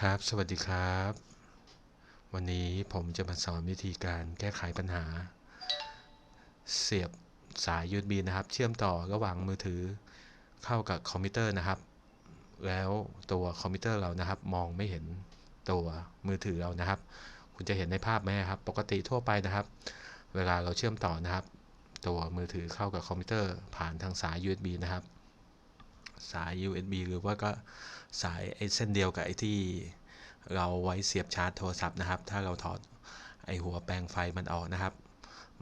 ครับ สวัสดีครับ วันนี้ผมจะมาสอนวิธีการแก้ไขปัญหา เสียบสาย USB นะครับ เชื่อมต่อระหว่างมือถือเข้ากับคอมพิวเตอร์นะครับ แล้วตัวคอมพิวเตอร์เรานะครับ มองไม่เห็นตัวมือถือเรานะครับ คุณจะเห็นในภาพไหมครับ ปกติทั่วไปนะครับ เวลาเราเชื่อมต่อนะครับ ตัวมือถือเข้ากับคอมพิวเตอร์ผ่านทางสาย USB นะครับ สาย USB หรือว่าก็สายไอ้เส้นเดียวกับไอ้ที่เราไว้เสียบชาร์จโทรศัพท์นะครับ ถ้าเราถอดไอ้หัวแปลงไฟมันออกนะครับ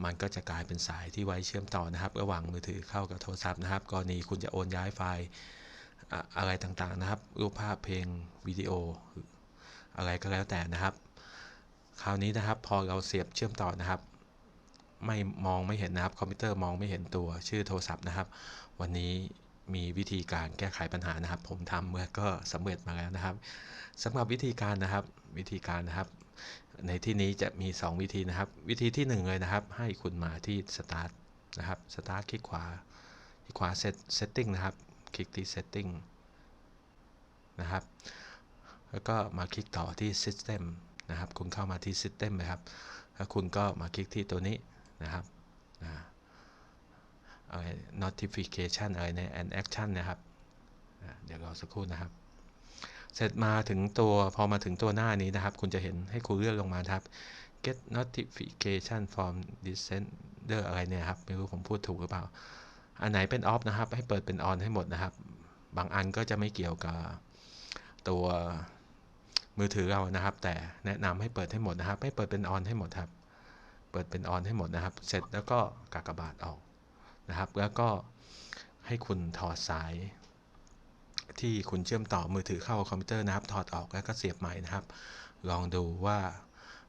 มันก็จะกลายเป็นสายที่ไว้เชื่อมต่อนะครับ ระหว่างมือถือเข้ากับโทรศัพท์นะครับกรณีคุณจะโอนย้ายไฟล์อะอะไรต่างๆนะครับ รูปภาพเพลงวิดีโอ อะไรก็แล้วแต่นะครับ คราวนี้นะครับพอเราเสียบเชื่อมต่อนะครับ ไม่มองไม่เห็นนะครับคอมพิวเตอร์มองไม่เห็นตัวชื่อโทรศัพท์นะครับ วันนี้ มีวิธีการแก้ไขปัญหานะครับ ผมทำเมื่อก็สำเร็จมาแล้วนะครับสำหรับวิธีการนะครับ วิธีการนะครับ ในที่นี้จะมี 2 วิธีนะครับ วิธีที่ 1 เลยนะครับ ให้คุณมาที่ start นะครับ start คลิกขวาคลิกขวา set setting นะครับ คลิกที่ setting นะครับ แล้วก็มาคลิกต่อที่ system นะครับ คุณเข้ามาที่ system เลยครับแล้วคุณก็มาคลิกที่ตัวนี้นะครับนะ อะไร notification อะไรใน and action นะครับ เดี๋ยวรอสักครู่นะครับ เสร็จมาถึงตัวพอมาถึงตัวหน้านี้นะครับ คุณจะเห็นให้คุณเลื่อนลงมาครับ get notification from descender อะไรเนี่ยครับ ไม่รู้ผมพูดถูกหรือเปล่า อันไหนเป็น off นะครับ ให้เปิดเป็น on ให้หมดนะครับ บางอันก็จะไม่เกี่ยวกับตัวมือถือเรานะครับ แต่แนะนำให้เปิดให้หมดนะครับ ให้เปิดเป็น on ให้หมดครับ เปิดเป็น on ให้หมดนะครับ เสร็จแล้วก็กากบาทออก นะครับ แล้วก็ให้คุณถอดสาย ที่คุณเชื่อมต่อมือถือเข้าคอมพิวเตอร์นะครับ ถอดออกแล้วก็เสียบใหม่นะครับ ลองดูว่า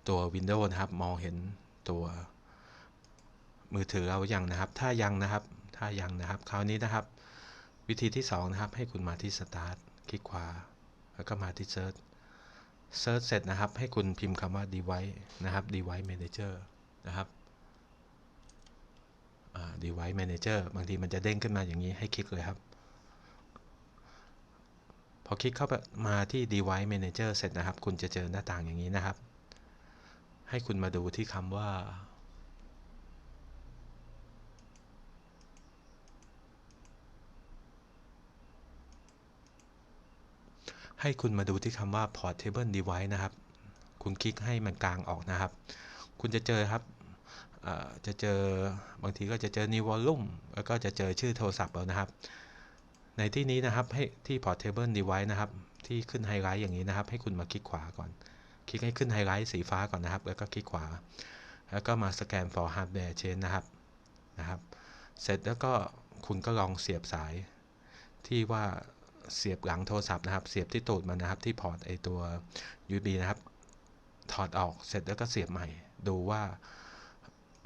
ตัว Windows นะครับ มองเห็นตัวมือถือเราอยังนะครับ ถ้ายังนะครับ ถ้ายังนะครับ คราวนี้นะครับ วิธีที่ 2 นะครับ ให้คุณมาที่ Start คลิกขวา แล้วก็มาที่ Search Search เสร็จนะครับ ให้คุณพิมพ์คำว่า Device นะครับ Device Manager นะครับ Device Manager บางทีมันจะเด้งขึ้นมาอย่างนี้ให้คลิกเลยครับ พอคลิกเข้ามาที่ Device Manager เสร็จนะครับ คุณจะเจอหน้าต่างอย่างนี้นะครับ ให้คุณมาดูที่คำว่า ให้คุณมาดูที่คำว่า Portable Device นะครับ คุณคลิกให้มันกลางออกนะครับ คุณจะเจอครับ จะเจอบางทีก็จะเจอ New Volume แล้วก็จะเจอชื่อโทรศัพท์เรานะครับ ในที่นี้นะครับให้ที่ Portable Device นะครับ ที่ขึ้นไฮไลท์อย่างนี้นะครับ ให้คุณมาคลิกขวาก่อน คลิกให้ขึ้นไฮไลท์สีฟ้าก่อนนะครับ แล้วก็คลิกขวา แล้วก็มาสแกน for hardware change นะครับนะครับ เสร็จแล้วก็คุณก็ลองเสียบสาย ที่ว่าเสียบหลังโทรศัพท์นะครับ เสียบที่ตูดมันนะครับ ที่พอร์ตไอตัว USB นะครับ ถอดออกเสร็จแล้วก็เสียบใหม่ ดูว่า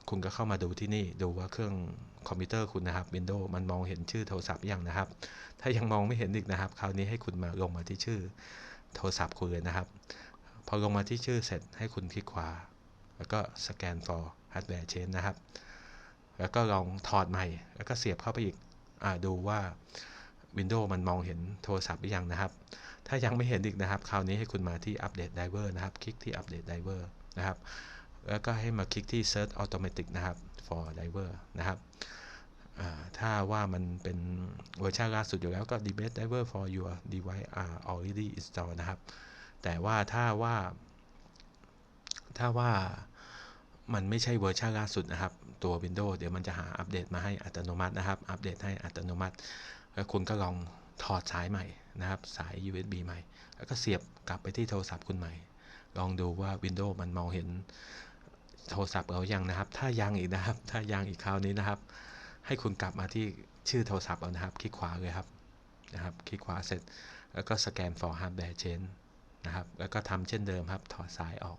คุณก็เข้ามาดูที่นี่ดูว่าเครื่องคอมพิวเตอร์คุณนะครับ Windows มันมองเห็นชื่อโทรศัพท์ยังนะครับ ถ้ายังมองไม่เห็นอีกนะครับ คราวนี้ให้คุณมาลงมาที่ชื่อโทรศัพท์คุณเลยนะครับ พอลงมาที่ชื่อเสร็จให้คุณคลิกขวา แล้วก็สแกน for hardware change นะครับ แล้วก็ลองถอดใหม่ แล้วก็เสียบเข้าไปอีกอดูว่า Windows มันมองเห็นโทรศัพท์หรือยังนะครับ ถ้ายังไม่เห็นอีกนะครับ คราวนี้ให้คุณมาที่อัปเดตไดเวอร์นะครับ คลิกที่อัปเดตไดเวอร์นะครับ แล้วก็ให้มาคลิกที่ Search Automatic นะครับ for Diver นะครับถ้าว่ามันเป็นเวอร์ชันล่าสุดอยู่แล้วก็ the best driver for your device are already installed นะครับ แต่ว่าถ้าว่า ถ้าว่ามันไม่ใช่เวอร์ชันล่าสุดนะครับ ตัว Windows เดี๋ยวมันจะหาอัปเดตมาให้อัตโนมัตินะครับ อัปเดตให้อัตโนมัติ แล้วคุณก็ลองถอดสายใหม่นะครับ สาย USB ใหม่ แล้วก็เสียบกลับไปที่โทรศัพท์คุณใหม่ ลองดูว่า Windows มันมองเห็น โทรศัพท์เรายังนะครับ ถ้ายังอีกนะครับ ถ้ายังอีกคราวนี้นะครับ ให้คุณกลับมาที่ชื่อโทรศัพท์เอานะครับ คลิกขวาเลยครับนะครับ คลิกขวาเสร็จ แล้วก็สแกน for hardware change นะครับ แล้วก็ทำเช่นเดิมครับ ถอดสายออก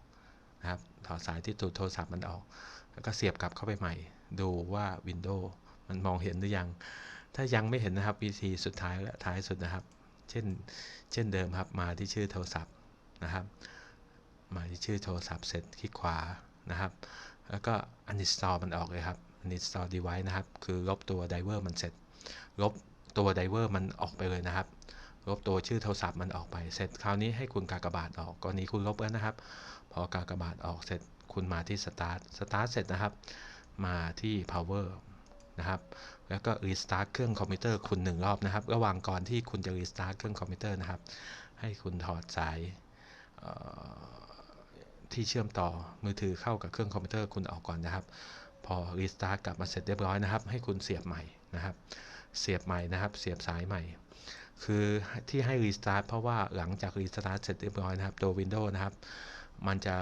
นะครับ ถอดสายที่ตูดโทรศัพท์มันออก แล้วก็เสียบกลับเข้าไปใหม่ ดูว่า Windows มันมองเห็นหรือยัง ถ้ายังไม่เห็นนะครับวิธีสุดท้ายและท้ายสุดนะครับ เช่น เช่นเดิมครับ มาที่ชื่อโทรศัพท์นะครับ มาที่ชื่อโทรศัพท์เสร็จ คลิกขวา นะครับ แล้วก็ uninstall มันออกเลยครับ uninstall device นะครับ คือลบตัว driver มันเสร็จ ลบตัว driver มันออกไปเลยนะครับ ลบตัวชื่อโทรศัพท์มันออกไป เสร็จคราวนี้ให้คุณกากบาทออก กรณีคุณลบแล้วนะครับ พอกากบาทออกเสร็จ คุณมาที่ start start เสร็จนะครับ มาที่ power นะครับ แล้วก็ restart เครื่องคอมพิวเตอร์คุณหนึ่งรอบนะครับ ระหว่างก่อนที่คุณจะ restart เครื่องคอมพิวเตอร์นะครับ ให้คุณถอดสาย ที่เชื่อมต่อมือถือเข้ากับเครื่องคอมพิวเตอร์คุณออกก่อนนะครับ พอ restart กลับมาเสร็จเรียบร้อยนะครับ ให้คุณเสียบใหม่นะครับ เสียบใหม่นะครับ เสียบสายใหม่ คือที่ให้ restart เพราะว่าหลังจาก restart เสร็จเรียบร้อยนะครับ ตัว Windows นะครับ มันจะ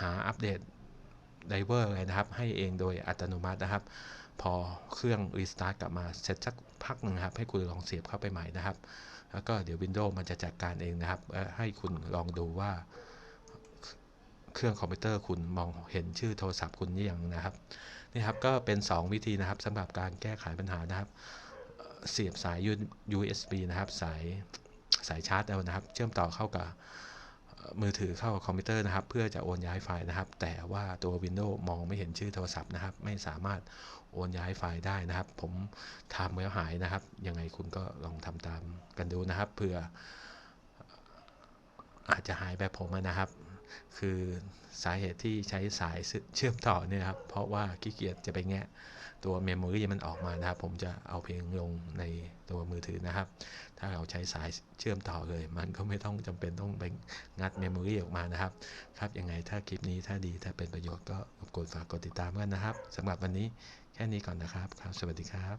หาอัปเดตไดเวอร์อะไรนะครับ ให้เองโดยอัตโนมัตินะครับ พอเครื่อง restart กลับมาเสร็จสักพักหนึ่งครับ ให้คุณลองเสียบเข้าไปใหม่นะครับ แล้วก็เดี๋ยว Windows มันจะจัดการเองนะครับ ให้คุณลองดูว่า เครื่องคอมพิวเตอร์คุณมองเห็นชื่อโทรศัพท์คุณนี่ยังนะครับนี่ครับก็เป็น 2 วิธีนะครับสำหรับการแก้ไขปัญหานะครับ เสียบสาย USB นะครับ สายสายชาร์จเอานะครับ เชื่อมต่อเข้ากับมือถือเข้ากับคอมพิวเตอร์นะครับ เพื่อจะโอนย้ายไฟล์นะครับ แต่ว่าตัว Windows มองไม่เห็นชื่อโทรศัพท์นะครับ ไม่สามารถโอนย้ายไฟล์ได้นะครับ ผมทำแล้วหายนะครับ ยังไงคุณก็ลองทำตามกันดูนะครับเพื่ออาจจะหายแบบผมนะครับ คือสาเหตุที่ใช้สายเชื่อมต่อเนี่ยครับ เพราะว่าขี้เกียจจะไปแงะตัวเมมโมรี่มันออกมานะครับ ผมจะเอาเพลงลงในตัวมือถือนะครับ ถ้าเราใช้สายเชื่อมต่อเลย มันก็ไม่ต้องจำเป็นต้องไปงัดเมมโมรี่ออกมานะครับ ครับยังไงถ้าคลิปนี้ถ้าดีถ้าเป็นประโยชน์ก็รบกวนฝากกดติดตามกันนะครับสำหรับวันนี้แค่นี้ก่อนนะครับครับ สวัสดีครับ